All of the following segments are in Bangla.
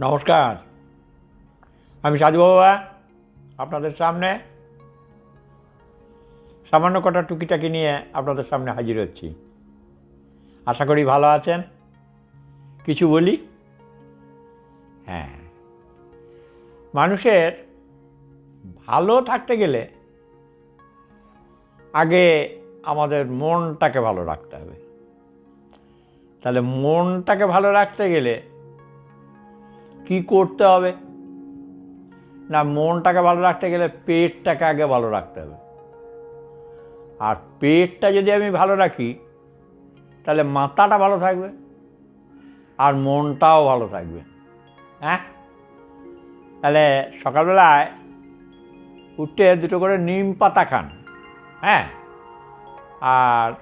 নমস্কার। আমি সাধু বাবা, আপনাদের সামনে। সামান্য কটা টুকিটাকি নিয়ে আপনাদের সামনে হাজির হচ্ছি। আশা করি ভালো আছেন। কিছু বলি? হ্যাঁ। মানুষের ভালো থাকতে গেলে আগে আমাদের মনটাকে ভালো রাখতে হবে। তাহলে মনটাকে ভালো রাখতে গেলে কি করতে হবে? না, মনটাকে ভালো রাখতে গেলে পেটটাকে আগে ভালো রাখতে হবে। আর পেটটা যদি আমি ভালো রাখি, তাহলে মাথাটা ভালো থাকবে আর মনটাও ভালো থাকবে। হ্যাঁ? তাহলে সকালবেলায় উঠে দুটো করে নিম পাতা খান। হ্যাঁ? আর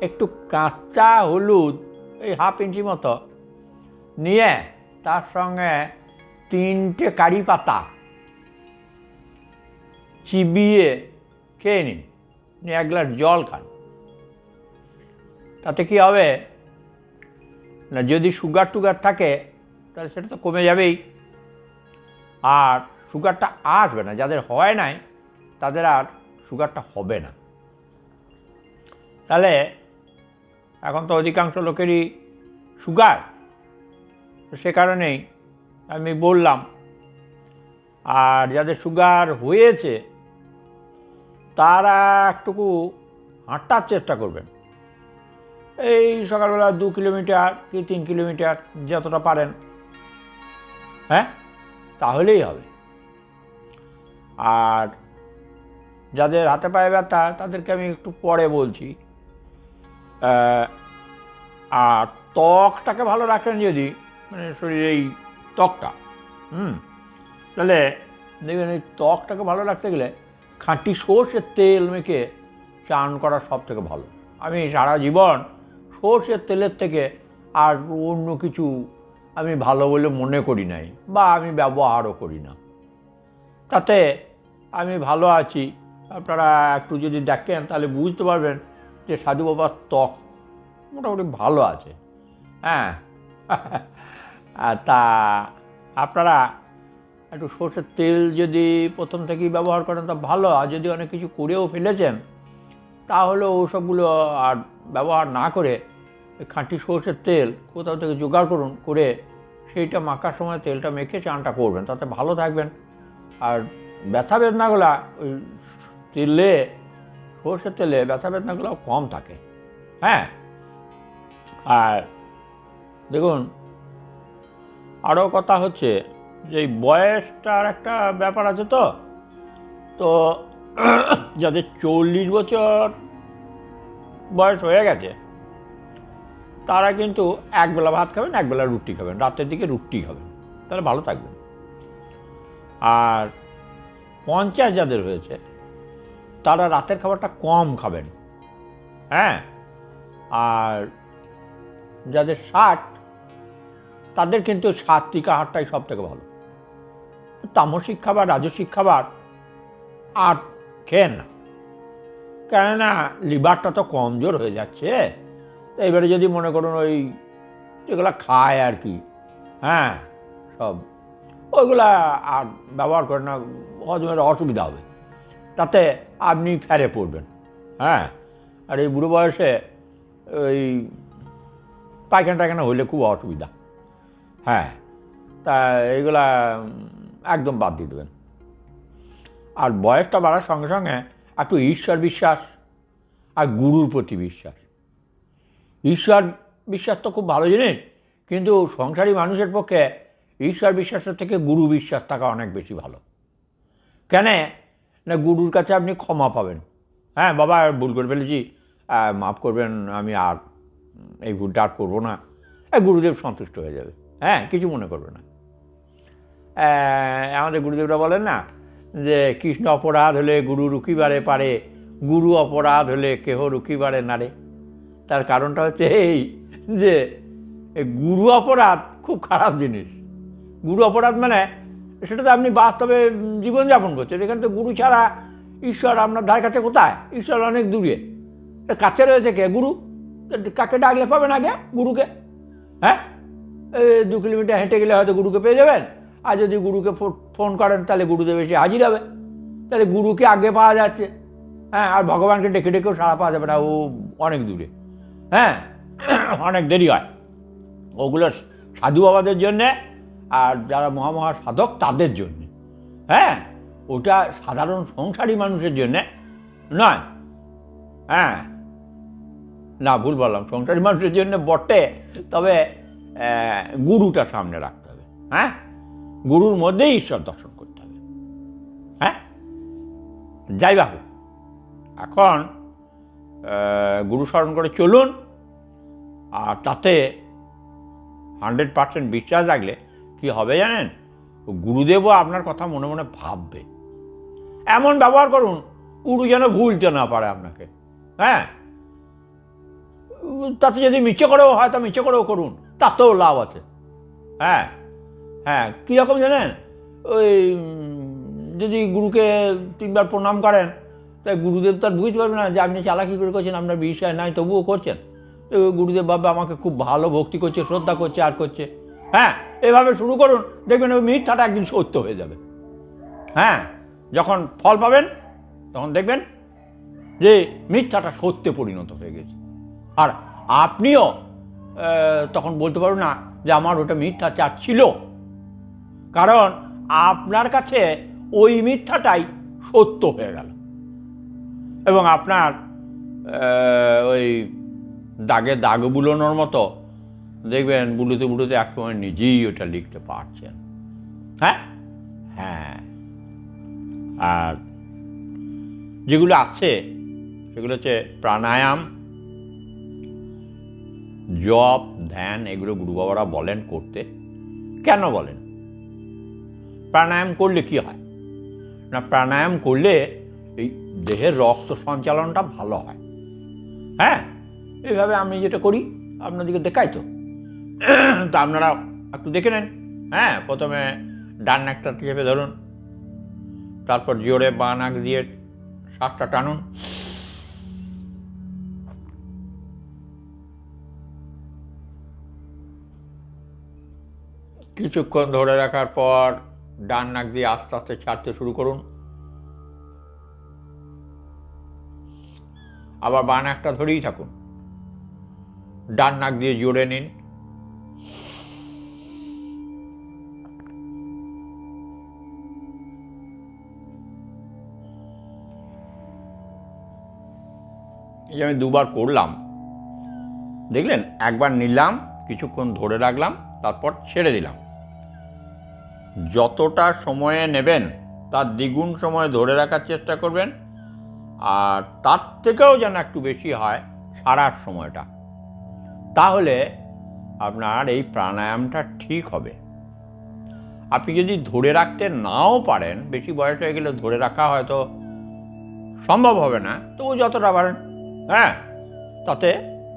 একটু কাঁচা হলুদ, এই হাফ ইঞ্চি মতো নিয়ে তার সঙ্গে তিনটে কারি পাতা চিবিয়ে খেয়ে নিন। এক গ্লাস জল খান। তাতে কি হবে? না, যদি সুগার টুগার থাকে, তাহলে সেটা তো কমে যাবেই। আর সুগারটা আসবে না, যাদের হয় নাই, তাদের আর সুগারটা হবে না। তাহলে এখন তো অধিকাংশ লোকেরই সুগার। সে কারণেই আমি বললাম, আর যাদের সুগার হয়েছে, তারা একটুকু হাঁটার চেষ্টা করবেন। এই সকালবেলা দু কিলোমিটার কি তিন কিলোমিটার যতটা পারেন। হ্যাঁ তাহলেই হবে। আর যাদের হাতে পায়ে ব্যথা, তাদেরকে আমি একটু পরে বলছি। আর ত্বকটাকে ভালো রাখেন যদি মানে শরীরে এই ত্বকটা, হুম? তাহলে দেখবেন এই ত্বকটাকে ভালো রাখতে গেলে খাঁটি সর্ষের তেল মেখে চান করা সব থেকে ভালো। আমি সারা জীবন সর্ষের তেলের থেকে আর অন্য কিছু আমি ভালো বলে মনে করি নাই বা আমি ব্যবহারও করি না। তাতে আমি ভালো আছি। আপনারা একটু যদি দেখেন তাহলে বুঝতে পারবেন যে সাধু বাবার ত্বক মোটামুটি ভালো আছে। হ্যাঁ? তা আপনারা একটু সর্ষের তেল যদি প্রথম থেকেই ব্যবহার করেন তা ভালো। আর যদি অনেক কিছু করেও ফেলেছেন তাহলে ওসবগুলো আর ব্যবহার না করে খাঁটি সর্ষের তেল কোথাও থেকে জোগাড় করুন, করে সেইটা মাখার সময় তেলটা মেখে চানটা করবেন। তাতে ভালো থাকবেন। আর ব্যথা বেদনাগুলা ওই তেলে, সর্ষের তেলে ব্যথা বেদনাগুলো কম থাকে। হ্যাঁ? আর দেখুন আরও কথা হচ্ছে যে বয়সটার একটা ব্যাপার আছে তো। তো যাদের চল্লিশ বছর বয়স হয়ে গেছে, তারা কিন্তু একবেলা ভাত খাবেন, একবেলা রুটি খাবেন, রাতের দিকে রুটি খাবেন, তাহলে ভালো থাকবেন আর পঞ্চাশ যাদের হয়েছে, তারা রাতের খাবারটা কম খাবেন। হ্যাঁ? আর যাদের ষাট তাদের কিন্তু সাত্বিক আহারটাই সব থেকে ভালো। তামসিক খাবার, রাজসিক খাবার, আর খেয়েন না কেননা লিভারটা তো কমজোর হয়ে যাচ্ছে। তো এবারে যদি মনে করুন ওই যেগুলো খায় আর কি হ্যাঁ সব, ওইগুলা আর ব্যবহার করে না, হজমের অসুবিধা হবে। তাতে আপনি ফেরে পড়বেন হ্যাঁ। আর এই বুড়ো বয়সে ওই পায়খানা টায়খানা হইলে খুব অসুবিধা। হ্যাঁ তা এইগুলা একদম বাদ দিয়ে দেবেন। আর বয়সটা বাড়ার সঙ্গে সঙ্গে একটু ঈশ্বর বিশ্বাস আর গুরুর প্রতি বিশ্বাস। ঈশ্বর বিশ্বাস তো খুব ভালো জিনিস, কিন্তু সংসারী মানুষের পক্ষে ঈশ্বর বিশ্বাসের থেকে গুরু বিশ্বাস থাকা অনেক বেশি ভালো। কেন? না, গুরুর কাছে আপনি ক্ষমা পাবেন। হ্যাঁ বাবা, ভুল করে ফেলেছি। মাফ করবেন, আমি আর এই ভুলটা আর করব না। গুরুদেব সন্তুষ্ট হয়ে যাবে। হ্যাঁ কিছু মনে করবে না। আমাদের গুরুদেবরা বলেন না যে, কৃষ্ণ অপরাধ হলে গুরু রুকিবারে পারে, গুরু অপরাধ হলে কেহ রুকিবারে নারে তার কারণটা হচ্ছে এই যে গুরু অপরাধ খুব খারাপ জিনিস। গুরু অপরাধ মানে সেটা তো আপনি বাস্তবে জীবনযাপন করছেন। এখানে তো গুরু ছাড়া ঈশ্বর আপনার ধার কাছে কোথায়? ঈশ্বর অনেক দূরে। কাছে রয়েছে কে? গুরু? কাকে ডাকলে পাবেন আগে? গুরুকে? হ্যাঁ? দু কিলোমিটার হেঁটে গেলে হয়তো গুরুকে পেয়ে যাবেন। আর যদি গুরুকে ফোন করেন, তাহলে গুরুদেব এসে হাজির হবে। তাহলে গুরুকে আগে পাওয়া যাচ্ছে। হ্যাঁ আর ভগবানকে ডেকে ডেকেও সাড়া পাওয়া যাবে না, ও অনেক দূরে। হ্যাঁ অনেক দেরি হয়। ওগুলো সাধু বাবাদের জন্যে, আর যারা মহামহা সাধক তাদের জন্যে। হ্যাঁ ওটা সাধারণ সংসারী মানুষের জন্যে নয়। হ্যাঁ না, ভুল বললাম। সংসারী মানুষের জন্য বটে, তবে গুরুটা সামনে রাখতে হবে। হ্যাঁ? গুরুর মধ্যেই ঈশ্বর দর্শন করতে হবে। হ্যাঁ? যাই বাবু এখন গুরু স্মরণ করে চলুন। আর তাতে হান্ড্রেড পার্সেন্ট বিশ্বাস রাখলে কি হবে জানেন? গুরুদেবও আপনার কথা মনে মনে ভাববে। এমন ব্যবহার করুন, গুরু যেন ভুলতে না পারে আপনাকে। হ্যাঁ? তাতে যদি মিছে করেও হয়, তা মিছে করেও করুন। তাতেও লাভ আছে। হ্যাঁ হ্যাঁ কীরকম জানেন? ওই, যদি গুরুকে তিনবার প্রণাম করেন, তাই গুরুদেব তো আর বুঝতে পারবে না যে আপনি চালাকি করে করছেন, আপনার বিষয় নাই, তবুও করছেন। গুরুদেব বাবা আমাকে খুব ভালো ভক্তি করছে, শ্রদ্ধা করছে, আর করছে। হ্যাঁ এভাবে শুরু করুন, দেখবেন ওই মিথ্যাটা একদিন সত্য হয়ে যাবে। হ্যাঁ যখন ফল পাবেন, তখন দেখবেন যে মিথ্যাটা সত্যে পরিণত হয়ে গেছে। আর আপনিও তখন বলতে পারবেন না যে আমার ওটা মিথ্যাচার ছিল। কারণ আপনার কাছে ওই মিথ্যাটাই সত্য হয়ে গেল। এবং আপনার ওই দাগে দাগ বুলোনোর মতো, দেখবেন বুলোতে বুলোতে একসময় নিজেই ওটা লিখতে পারছেন। হ্যাঁ? হ্যাঁ। আর যেগুলো আছে, সেগুলো হচ্ছে প্রাণায়াম জপ ধ্যান এগুলো গুরু বাবারা বলেন করতে। কেন বলেন? প্রাণায়াম করলে কি হয়? না, প্রাণায়াম করলে এই দেহের রক্ত সঞ্চালনটা ভালো হয়। হ্যাঁ? এইভাবে আমি যেটা করি, আপনাদেরকে দেখাই তো। তা আপনারা একটু দেখে নেন। হ্যাঁ প্রথমে ডান নাকটা চেপে ধরুন। তারপর জোরে বা নাক দিয়ে শ্বাসটা টানুন। কিছুক্ষণ ধরে রাখার পর ডান নাক দিয়ে আস্তে আস্তে ছাড়তে শুরু করুন। আবার বাঁ নাকটা ধরেই থাকুন। ডান নাক দিয়ে জোরে নিন। এই যে আমি দুবার করলাম, দেখলেন? একবার নিলাম, কিছুক্ষণ ধরে রাখলাম, তারপর ছেড়ে দিলাম। যতটা সময়ে নেবেন, তার দ্বিগুণ সময় ধরে রাখার চেষ্টা করবেন। আর তার থেকেও যেন একটু বেশি হয়, সারার সময়টা। তাহলে আপনার এই প্রাণায়ামটা ঠিক হবে। আপনি যদি ধরে রাখতে নাও পারেন, বেশি বয়স হয়ে গেলে ধরে রাখা হয়তো সম্ভব হবে না তবু যতটা পারেন হ্যাঁ তাতে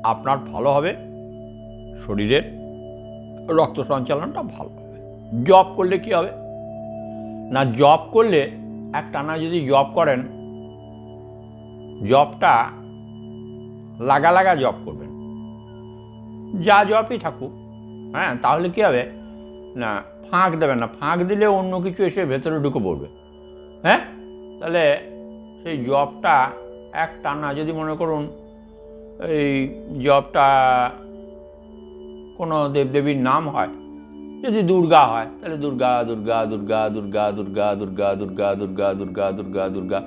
আপনার ভালো হবে, শরীরের রক্ত সঞ্চালনটা ভালো। জব করলে কি হবে? না জব করলে এক টানা যদি জব করেন জবটা লাগা লাগা জব করবেন। যা জবই থাকুক হ্যাঁ তাহলে কি হবে? না, ফাঁক দেবেন না, ফাঁক দিলে অন্য কিছু এসে ভেতরে ঢুকে পড়বে। হ্যাঁ? তাহলে সেই জবটা এক টানা যদি মনে করুন এই জবটা কোনো দেবদেবীর নাম হয় যদি দুর্গা হয় তাহলে দুর্গা দুর্গা দুর্গা দুর্গা দুর্গা দুর্গা দুর্গা দুর্গা দুর্গা দুর্গা দুর্গা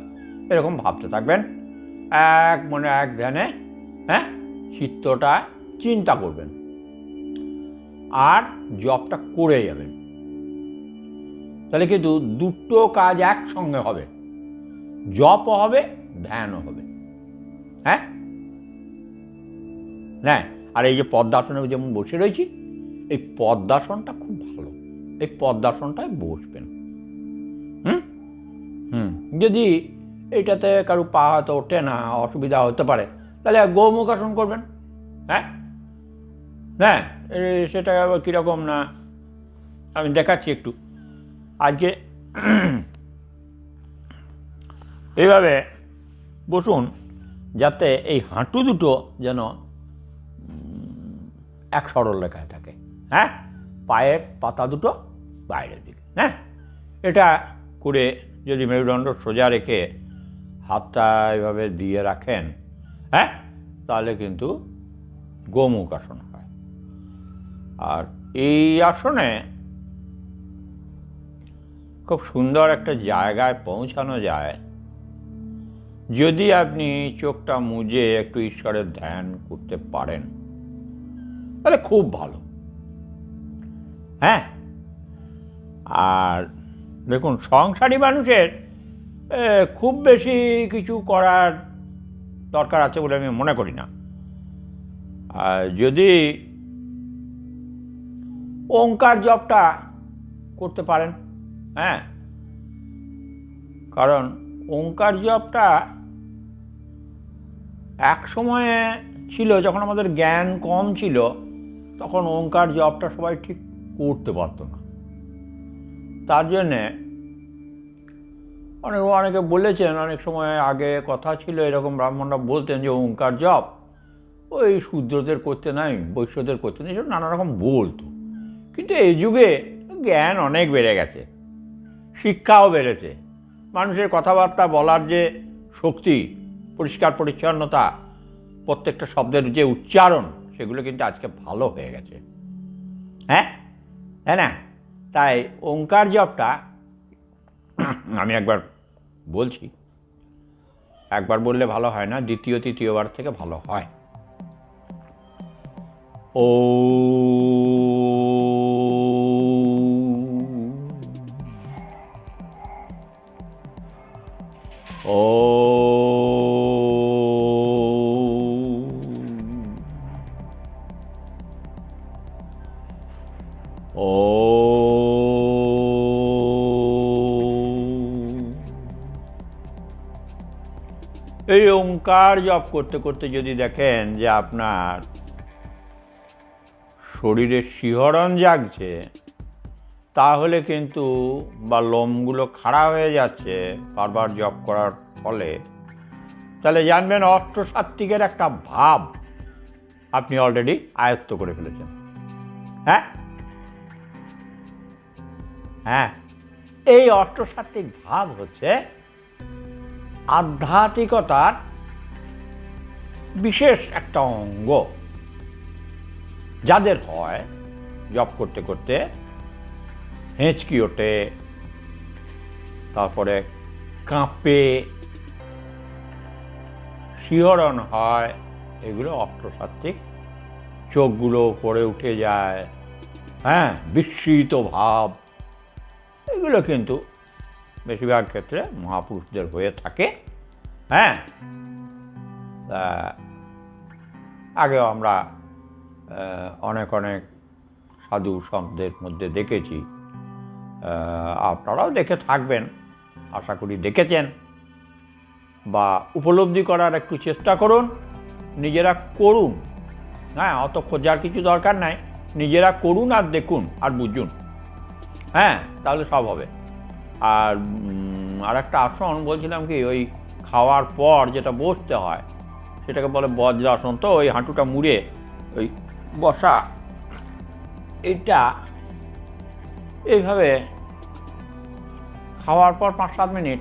এরকম ভাবতে থাকবেন এক মনে এক ধ্যানে হ্যাঁ চিত্তটা চিন্তা করবেন আর জবটা করে যাবেন তাহলে কিন্তু দুটো কাজ একসঙ্গে হবে জপও হবে ধ্যানও হবে হ্যাঁ হ্যাঁ আর এই যে পদ্মাসনে যেমন বসে রয়েছি এই পদ্মাসনটা খুব ভালো। এই পদ্মাসনটায় বসবেন। হুম? হুম। যদি এইটাতে কারও পা হয়তো ওঠে না, অসুবিধা হতে পারে, তাহলে গৌমুখাসন করবেন। হ্যাঁ? হ্যাঁ? সেটা আবার কীরকম না? আমি দেখাচ্ছি একটু। আজকে এইভাবে বসুন, যাতে এই হাঁটু দুটো যেন এক সরল লেখায় থাকে। হ্যাঁ? পায়ের পাতা দুটো, বাইরের দিকে হ্যাঁ? এটা করে যদি মেরুদণ্ড সোজা রেখে হাতটা এভাবে দিয়ে রাখেন হ্যাঁ? তাহলে কিন্তু গোমুখ আসন হয়। আর এই আসনে খুব সুন্দর একটা জায়গায় পৌঁছানো যায়। যদি আপনি চোখটা মুজে একটু ঈশ্বরের ধ্যান করতে পারেন, তাহলে খুব ভালো। হ্যাঁ? আর দেখুন, সংসারী মানুষের খুব বেশি কিছু করার দরকার আছে বলে আমি মনে করি না। আর যদি ওঙ্কার জবটা করতে পারেন হ্যাঁ? কারণ ওঙ্কার জবটা এক সময়ে ছিল, যখন আমাদের জ্ঞান কম ছিল, তখন ওঙ্কার জবটা সবাই ঠিক করতে পারতো না। তার জন্যে অনেক অনেকে বলেছেন, অনেক সময় আগে কথা ছিল, এরকম ব্রাহ্মণরা বলতেন যে, ওঙ্কার জপ। ওই শূদ্রদের করতে নাই, বৈশ্যদের করতে নেই, এসব নানা রকম বলতো। কিন্তু এই যুগে জ্ঞান অনেক বেড়ে গেছে, শিক্ষাও বেড়েছে। মানুষের কথাবার্তা বলার যে শক্তি, পরিষ্কার পরিচ্ছন্নতা, প্রত্যেকটা শব্দের যে উচ্চারণ, সেগুলো কিন্তু আজকে ভালো হয়ে গেছে। হ্যাঁ? হ্যাঁ না তাই ওঙ্কার জপটা আমি একবার বলছি। একবার বললে ভালো হয় না, দ্বিতীয়, তৃতীয়বার থেকে ভালো হয়। ও ও ওঙ্কার জপ করতে করতে যদি দেখেন যে আপনার শরীরে শিহরণ জাগছে, তাহলে কিন্তু বা লোমগুলো খাড়া হয়ে যাচ্ছে বারবার জপ করার ফলে। তাহলে জানবেন অষ্টসাত্ত্বিকের একটা ভাব আপনি অলরেডি আয়ত্ত করে ফেলেছেন। হ্যাঁ? হ্যাঁ এই অষ্টসাত্ত্বিক ভাব হচ্ছে আধ্যাত্মিকতার বিশেষ একটা অঙ্গ যাদের হয় জব করতে করতে হেঁচকি ওঠে, তারপরে কাঁপে, শিহরণ হয়, এগুলো অষ্টসাত্ত্বিক চোখগুলো পড়ে উঠে যায় হ্যাঁ বিস্মিত ভাব। এগুলো কিন্তু বেশিরভাগ ক্ষেত্রে মহাপুরুষদের হয়ে থাকে হ্যাঁ। আগেও আমরা অনেক অনেক সাধু সন্তের মধ্যে দেখেছি। আপনারাও দেখে থাকবেন, আশা করি দেখেছেন। বা উপলব্ধি করার একটু চেষ্টা করুন, নিজেরা করুন। হ্যাঁ অত খোঁজার কিছু দরকার নাই, নিজেরা করুন আর দেখুন আর বুঝুন। হ্যাঁ তাহলে সব হবে। আর আর একটা আসন বলছিলাম কি, ওই খাওয়ার পর যেটা বসতে হয় সেটাকে বলে বজ্রাসন। তো ওই হাঁটুটা মুড়ে ওই বসা। এটা এইভাবে খাওয়ার পর পাঁচ সাত মিনিট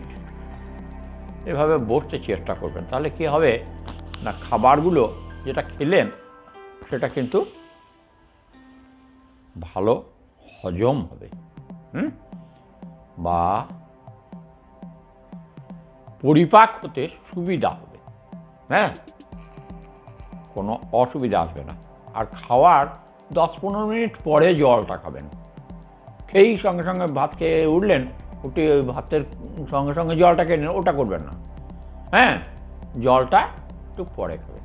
এভাবে বসতে চেষ্টা করবেন। তাহলে কি হবে? না, খাবারগুলো যেটা খেলেন, সেটা কিন্তু ভালো হজম হবে। হুম? বা পরিপাক হতে সুবিধা হবে। হ্যাঁ? কোনো অসুবিধা আসবে না। আর খাওয়ার দশ পনেরো মিনিট পরে জলটা খাবেন। খেয়েই সঙ্গে সঙ্গে ভাত খেয়ে উঠলেন, উঠে ওই ভাতের সঙ্গে সঙ্গে জলটা খেয়ে নিলেন, ওটা করবেন না। হ্যাঁ জলটা একটু পরে খাবেন।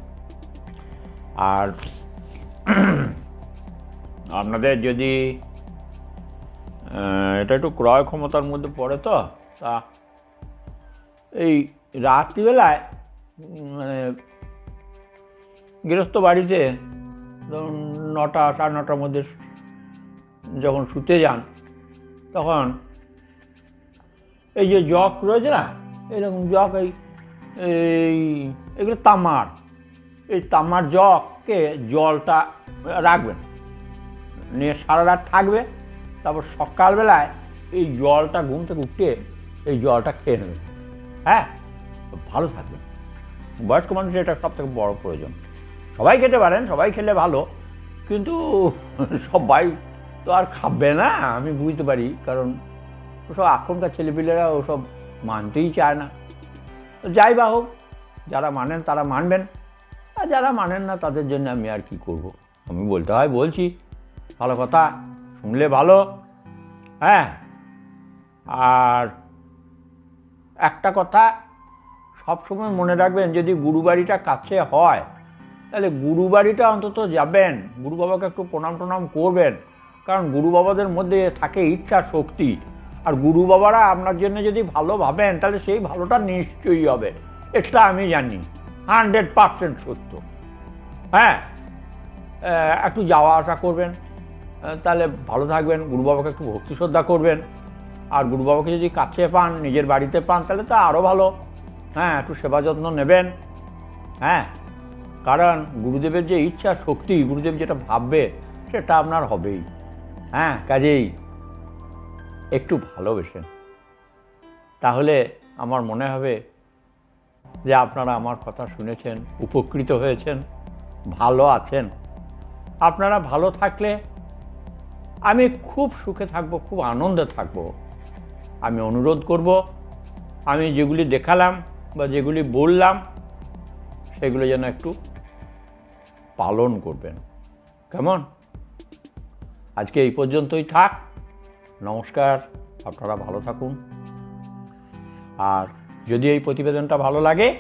আর আপনাদের যদি এটা একটু ক্রয় ক্ষমতার মধ্যে পড়ে তো, তা এই রাত্রিবেলায় মানে গৃহস্থ বাড়িতে ধরুন নটা, সাড়ে নটার মধ্যে যখন শুতে যান, তখন এই যে জগ রয়েছে না এরকম জগ এই এই, এগুলো তামার। এই তামার জগকে জলটা রাখবেন। নিয়ে সারা রাত থাকবে, তারপর সকালবেলায় এই জলটা, ঘুম থেকে উঠে এই জলটা খেয়ে নেবে হ্যাঁ ভালো থাকবে বয়স্ক মানুষের এটা সব থেকে বড় প্রয়োজন। সবাই খেতে পারেন, সবাই খেলে ভালো। কিন্তু সবাই তো আর খাবে না, আমি বুঝতে পারি। কারণ ওসব এখনকার ছেলেপিলেরা ওসব মানতেই চায় না। যাই বা হোক, যারা মানেন তারা মানবেন। আর যারা মানেন না, তাদের জন্য আমি আর কি করব? আমি বলতে হয় বলছি, ভালো কথা, শুনলে ভালো হ্যাঁ? আর একটা কথা, সবসময় মনে রাখবেন, যদি গুরুবাড়িটা কাছে হয় তাহলে গুরুবাড়িটা অন্তত যাবেন গুরু বাবাকে একটু প্রণাম টনাম করবেন, কারণ গুরু বাবাদের মধ্যে থাকে ইচ্ছা শক্তি। আর গুরু বাবারা আপনার জন্য যদি ভালো ভাবেন, তাহলে সেই ভালোটা নিশ্চয়ই হবে। এটা আমি জানি, হান্ড্রেড পার্সেন্ট সত্য। হ্যাঁ একটু যাওয়া আসা করবেন তাহলে ভালো থাকবেন গুরু বাবাকে একটু ভক্তি শ্রদ্ধা করবেন। আর গুরু বাবাকে যদি কাছে পান, নিজের বাড়িতে পান, তাহলে তো আরও ভালো। হ্যাঁ একটু সেবা যত্ন নেবেন। হ্যাঁ কারণ গুরুদেবের যে ইচ্ছা, শক্তি, গুরুদেব যেটা ভাববে, সেটা আপনার হবেই। হ্যাঁ কাজেই একটু ভালোবেসেন। তাহলে আমার মনে হবে যে আপনারা আমার কথা শুনেছেন, উপকৃত হয়েছেন, ভালো আছেন। আপনারা ভালো থাকলে আমি খুব সুখে থাকব, খুব আনন্দে থাকব। আমি অনুরোধ করব, আমি যেগুলি দেখালাম বা যেগুলি বললাম, সেগুলো যেন একটু পালন করবেন। কেমন? আজকে এই পর্যন্তই থাক। নমস্কার, আপনারা ভালো থাকুন। আর যদি এই প্রতিবেদনটা ভালো লাগে,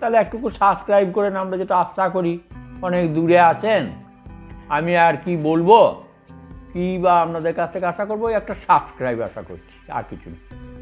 তাহলে একটুকু সাবস্ক্রাইব করেন আমরা যেটা আশা করি অনেক দূরে আছেন। আমি আর কি বলব? কি বা আপনাদের কাছ থেকে আশা করব? একটা সাবস্ক্রাইব আশা করছি, আর কিছু না।